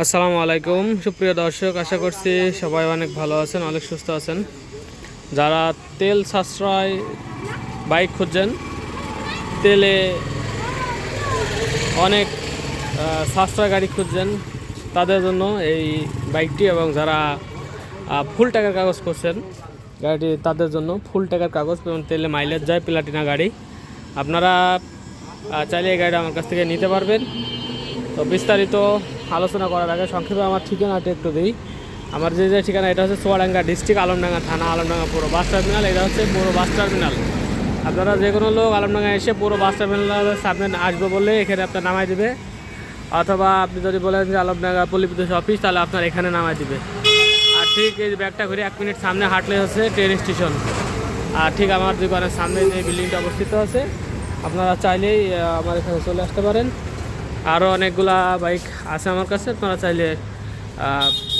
আসসালামু আলাইকুম। সুপ্রিয় দর্শক, আশা করছি সবাই অনেক ভালো আছেন, অনেক সুস্থ আছেন। যারা তেল সাশ্রয় বাইক খুঁজছেন, তেলে অনেক সাশ্রয় গাড়ি খুঁজছেন, তাদের জন্য এই বাইকটি এবং যারা ফুল টাকার কাগজ করছেন গাড়িটি তাদের জন্য ফুল টাকার কাগজ এবং তেলে মাইলেজ যায় প্লাটিনা গাড়ি। আপনারা চাইলে এই গাড়িটা আমার কাছ থেকে নিতে পারবেন। তো বিস্তারিত আলোচনা করার আগে সংক্ষেপে আমার ঠিকানাটা একটু দিই। আমার যে যে ঠিকানা, এটা হচ্ছে চুয়াডাঙ্গা ডিস্ট্রিক্ট, আলমডাঙ্গা থানা, আলমডাঙ্গা পুরো বাস টার্মিনাল, এটা হচ্ছে পুরো বাস টার্মিনাল। আপনারা যে কোনো লোক আলমডাঙ্গা এসে পুরো বাস টার্মিনালের সামনে আসবে বললে এখানে আপনার নামাই দিবে। অথবা আপনি যদি বলেন যে আলমডাঙ্গা পল্লী অফিস, তাহলে আপনার এখানে নামাই দিবে। আর ঠিক এই ব্যাগটা ঘুরে এক মিনিট সামনে হাঁটলে হচ্ছে ট্রেন স্টেশন আর ঠিক আমার দোকানের সামনে যে বিল্ডিংটা অবস্থিত আছে, আপনারা চাইলেই আমার এখানে চলে আসতে পারেন। আরও অনেকগুলা বাইক আছে আমার কাছে আপনারা চাইলে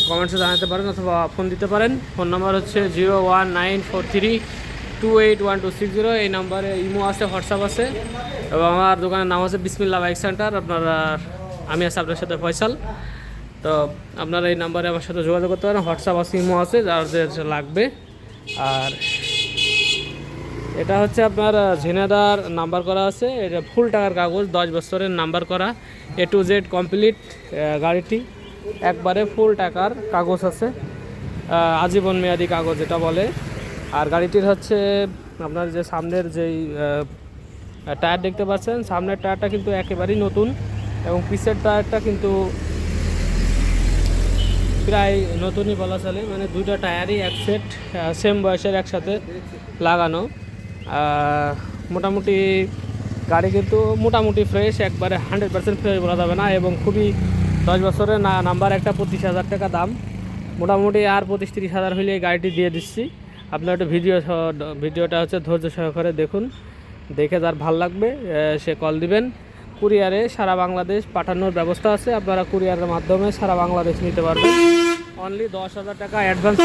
কমেন্টসে জানাতে পারেন অথবা ফোন দিতে পারেন। ফোন নাম্বার হচ্ছে zero one nine four three two eight one two six zero এই নাম্বারে ইমো আছে হোয়াটসঅ্যাপ আছে। এবং আমার দোকানের নাম হচ্ছে বিসমিল্লা বাইক সেন্টার। আপনারা, আমি আছি আপনার সাথে ফয়সাল। তো আপনারা এই নাম্বারে আমার সাথে যোগাযোগ করতে পারেন। হোয়াটসঅ্যাপ আছে, ইমো আছে, যাদের লাগবে। আর এটা হচ্ছে আপনার ঝিনাদার নাম্বার করা আছে। এটা ফুল টাকার কাগজ, দশ বছরের নাম্বার করা। এ টু জেড কমপ্লিট গাড়িটি। একবারে ফুল টাকার কাগজ আছে। আজীবন মেয়াদি কাগজ এটা বলে। আর গাড়িটির হচ্ছে আপনার যে সামনের যেই টায়ার দেখতে পাচ্ছেন, সামনের টায়ারটা কিন্তু একেবারেই নতুন এবং পিসের টায়ারটা কিন্তু প্রায় নতুনই বলা চলে। মানে দুইটা টায়ারই এক সেট সেম বয়সের একসাথে লাগানো। মোটামুটি গাড়ি কিন্তু মোটামুটি ফ্রেশ একবারে হান্ড্রেড পার্সেন্ট ফ্রেশ বলা যাবে না এবং খুবই দশ বছরের না নাম্বার একটা পঁচিশ হাজার টাকা দাম। মোটামুটি আর পঁচিশ তিরিশ হাজার হলে গাড়িটি দিয়ে দিচ্ছি। আপনার একটা ভিডিও ভিডিওটা হচ্ছে ধৈর্য সহকারে দেখুন। দেখে যার ভালো লাগবে সে কল দিবেন। কুরিয়ারে সারা বাংলাদেশ পাঠানোর ব্যবস্থা আছে, আপনারা কুরিয়ারের মাধ্যমে সারা বাংলাদেশ নিতে পারবেন। অনলি দশ হাজার টাকা অ্যাডভান্স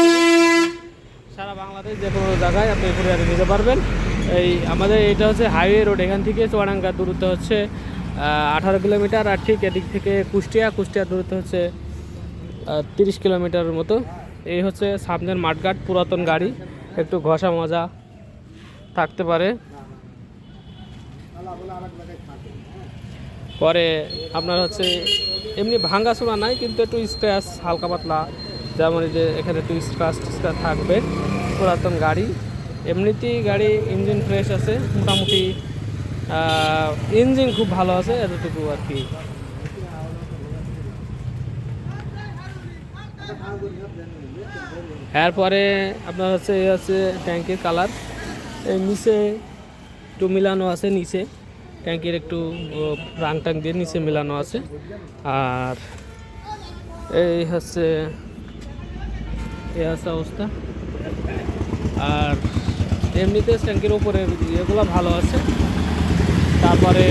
সারা বাংলাদেশ যে কোনো জায়গায় আপনি কুরিয়ারে নিতে পারবেন। এই আমাদের এটা হচ্ছে হাইওয়ে রোড, এখান থেকে চুয়াডাঙ্গার দূরত্ব হচ্ছে আঠারো কিলোমিটার, আর ঠিক এদিক থেকে কুষ্টিয়া কুষ্টিয়ার দূরত্ব হচ্ছে তিরিশ কিলোমিটারের মতো। এই হচ্ছে সামনের মাঠঘাট, পুরাতন গাড়ি, একটু ঘষা মজা থাকতে পারে। পরে আপনার হচ্ছে, এমনি ভাঙ্গা ভাঙ্গাচোরা নাই, কিন্তু একটু স্ক্র্যাচ হালকা পাতলা, যেমন যে এখানে একটু স্ক্র্যাচ স্ক্র্যাচ থাকবে, পুরাতন গাড়ি। এমনিতেই গাড়ি ইঞ্জিন ফ্রেশ আছে, মোটামুটি ইঞ্জিন খুব ভালো আছে, এতটুকু আর কি। এরপরে আপনার হচ্ছে, এই হচ্ছে ট্যাঙ্কির কালার এই নিচে একটু মিলানো আছে, নিচে। ট্যাঙ্কির একটু রাং টাং দিয়ে নিচে মিলানো আছে। আর এই হচ্ছে এই হচ্ছে অবস্থা। আর এমনিতে ট্যাঙ্কির উপরে এগুলো ভালো আছে। তারপরে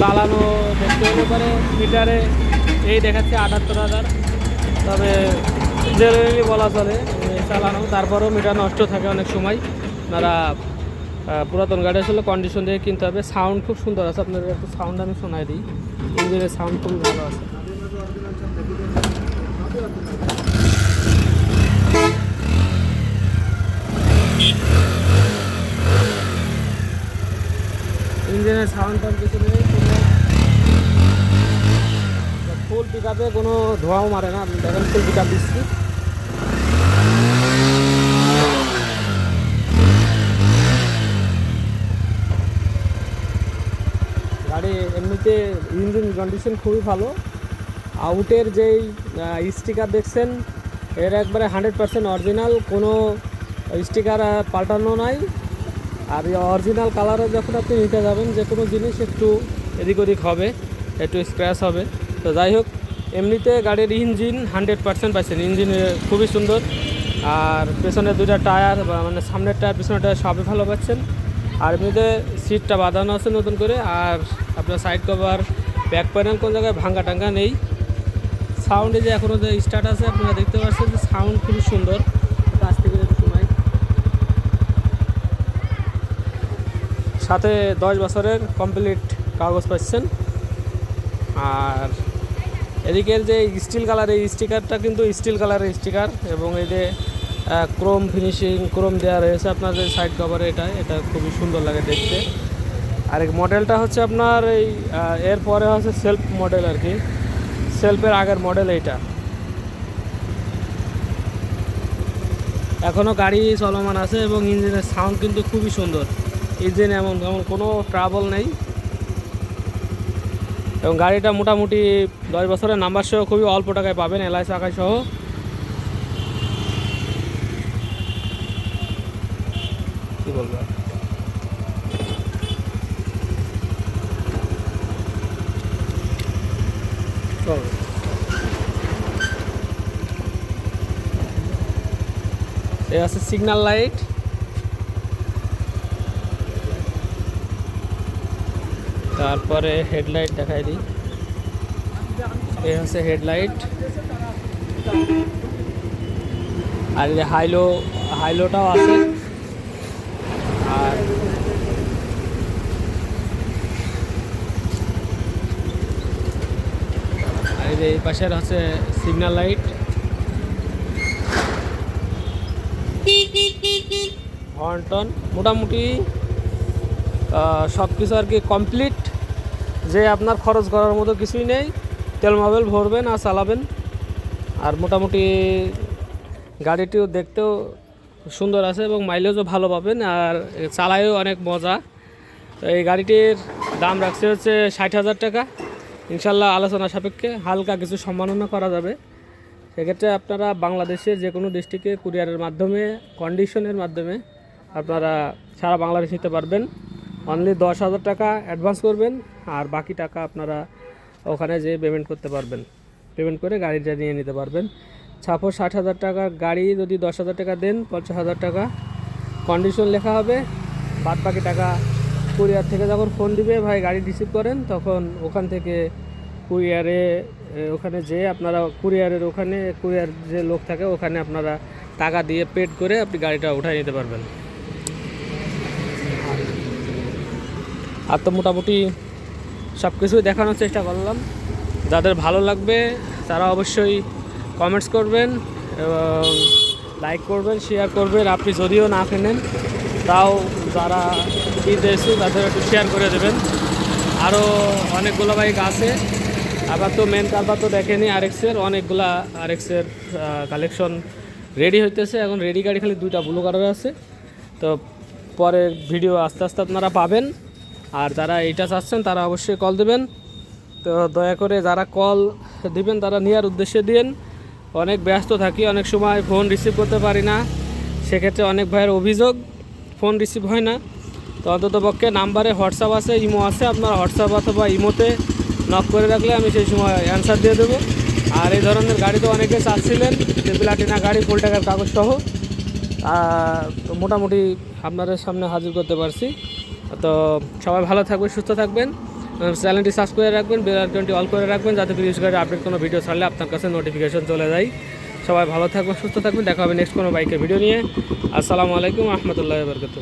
চালানো দেখতে হলে পরে, মিটারে এই দেখাচ্ছে আটাত্তর হাজার। তবে জেনারেলি বলা চলে চালানো, তারপরেও মিটার নষ্ট থাকে অনেক সময়। আপনারা পুরাতন গাড়ি আসলে কন্ডিশন দিয়ে কিনতে হবে। সাউন্ড খুব সুন্দর আছে, আপনাদের একটু সাউন্ড আমি শোনাই দিই। ইঞ্জিনের সাউন্ড খুব ভালো আছে ইঞ্জিনের সাউন্ডটার কিছু নেই ফুল পিক আপে কোনো ধোঁয়াও মারে না। দেখেন ফুল পিক দিচ্ছি। গাড়ি এমনিতে ইঞ্জিন কন্ডিশন খুবই ভালো। আউটের যেই স্টিকার দেখছেন, এর একবারে হান্ড্রেড পার্সেন্ট অরিজিনাল কোনো স্টিকার পাল্টানো নাই। আর অরিজিনাল কালারে যখন আপনি নিতে যাবেন, যে কোনো জিনিস একটু এদিক ওদিক হবে, একটু স্ক্র্যাচ হবে। তো যাই হোক এমনিতে গাড়ির ইঞ্জিন হান্ড্রেড পার্সেন্ট পাইছেন। ইঞ্জিন খুবই সুন্দর। আর পেছনে দুইটা টায়ার মানে সামনের টায়ার, পিছনের টায়ার সবই ভালো পাচ্ছেন। আর এমনিতে সিটটা বাঁধানো আছে নতুন করে। আর আপনার সাইড কভার ব্যাক প্যানেল কোন জায়গায় ভাঙ্গা টাঙ্গা নেই। সাউন্ডে যে এখনও যে স্টার্ট আছে, আপনারা দেখতে পাচ্ছেন যে সাউন্ড খুবই সুন্দর। যদি সাথে দশ বছরের কমপ্লিট কাগজ পাচ্ছেন। আর এদিকের যে স্টিল কালার এই স্টিকারটা কিন্তু স্টিল কালারের স্টিকার এবং এই যে ক্রোম ফিনিশিং ক্রোম দেওয়া রয়েছে আপনার যে সাইড কভারে এটা এটা খুবই সুন্দর লাগে দেখতে। আর এই মডেলটা হচ্ছে আপনার এই এরপরে হচ্ছে সেলফ মডেল আর কি। সেলফের আগের মডেল এইটা। এখনও গাড়ি চলমান আছে এবং ইঞ্জিনের সাউন্ড কিন্তু খুবই সুন্দর। ইঞ্জিন এমন এমন কোনো ট্রাবল নেই। এবং গাড়িটা মোটামুটি দশ বছরের নাম্বার সহ খুবই অল্প টাকায় পাবেন এলআই চাকায় সহ। কি বলব? এ আছে সিগন্যাল লাইট তারপরে হেডলাইট দেখাই দিই। এই হচ্ছে হেডলাইট। আর হাইলো, হাইলোটাও আছে। আর এই পাশের হচ্ছে সিগন্যাল লাইট হর্নটন মোটামুটি সব কিছু আর কি কমপ্লিট যে আপনার খরচ করার মতো কিছুই নেই। তেল মোবাইল ভরবেন আর চালাবেন। আর মোটামুটি গাড়িটিও দেখতেও সুন্দর আছে এবং মাইলেজও ভালো পাবেন আর চালায়ও অনেক মজা। তো এই গাড়িটির দাম রাখছে হচ্ছে ষাট হাজার টাকা। ইনশাল্লাহ আলোচনা সাপেক্ষে হালকা কিছু সম্মাননা করা যাবে। সেক্ষেত্রে আপনারা বাংলাদেশের যে কোনো ডিস্ট্রিক্টে কুরিয়ারের মাধ্যমে কন্ডিশনের মাধ্যমে আপনারা সারা বাংলাদেশ নিতে পারবেন। অনলি দশ হাজার টাকা অ্যাডভান্স করবেন, আর বাকি টাকা আপনারা ওখানে যেয়ে পেমেন্ট করতে পারবেন। পেমেন্ট করে গাড়িটা নিয়ে নিতে পারবেন। ছাপো ষাট হাজার টাকা গাড়ি যদি দশ হাজার টাকা দেন, পঞ্চাশ হাজার টাকা। কন্ডিশন লেখা হবে, বাদ বাকি টাকা কুরিয়ার থেকে যখন ফোন দিবে, ভাই গাড়ি রিসিভ করেন, তখন ওখান থেকে কুরিয়ারে ওখানে যেয়ে আপনারা কুরিয়ারের ওখানে কুরিয়ার যে লোক থাকে, ওখানে আপনারা টাকা দিয়ে পেড করে আপনি গাড়িটা উঠায় নিতে পারবেন। আর তো মোটামুটি সব কিছুই দেখানোর চেষ্টা করলাম। যাদের ভালো লাগবে, তারা অবশ্যই কমেন্টস করবেন এবং লাইক করবেন শেয়ার করবেন। আপনি যদিও না কেনেন তাও যারা কিনতে এসেছে তাদের একটু শেয়ার করে দেবেন। আরও অনেকগুলো বাইক আছে। আবার তো মেন কারবার তো দেখেনি আরএক্সের অনেকগুলা আরএক্সের কালেকশন রেডি হইতেছে। এখন রেডি গাড়ি খালি দুইটা ব্লু কালার আছে। তো পরের ভিডিও আস্তে আস্তে আপনারা পাবেন। আর যারা এইটা চাচ্ছেন, তারা অবশ্যই কল দেবেন। তো দয়া করে যারা কল দিবেন, তারা নেওয়ার উদ্দেশ্যে দিন। অনেক ব্যস্ত থাকি, অনেক সময় ফোন রিসিভ করতে পারি না। সেক্ষেত্রে অনেক ভাইয়ের অভিযোগ ফোন রিসিভ হয় না। তো অন্তত পক্ষে নাম্বারে হোয়াটসঅ্যাপ আছে, ইমো আছে। আপনার হোয়াটসঅ্যাপ অথবা ইমোতে নক করে রাখলে আমি সেই সময় অ্যান্সার দিয়ে দেবো। আর এই ধরনের গাড়ি তো অনেকে চাচ্ছিলেন, যে প্লাটিনা গাড়ি ফুল টাকার কাগজ সহ তো মোটামুটি আপনাদের সামনে হাজির করতে পারছি। তো সবাই ভালো থাকবেন, সুস্থ থাকবেন। চ্যানেলটি সাবস্ক্রাইব করে রাখবেন, বেল আইকনটি অল করে রাখবেন যাতে পিউস করে আপডেট কোনো ভিডিও ছাড়লে আপনার কাছে নোটিফিকেশন চলে যায়। সবাই ভালো থাকবেন, সুস্থ থাকবেন। দেখা হবে নেক্সট কোনো বাইকের ভিডিও নিয়ে। আসসালামু আলাইকুম, রহমতুল্লাহ বরকত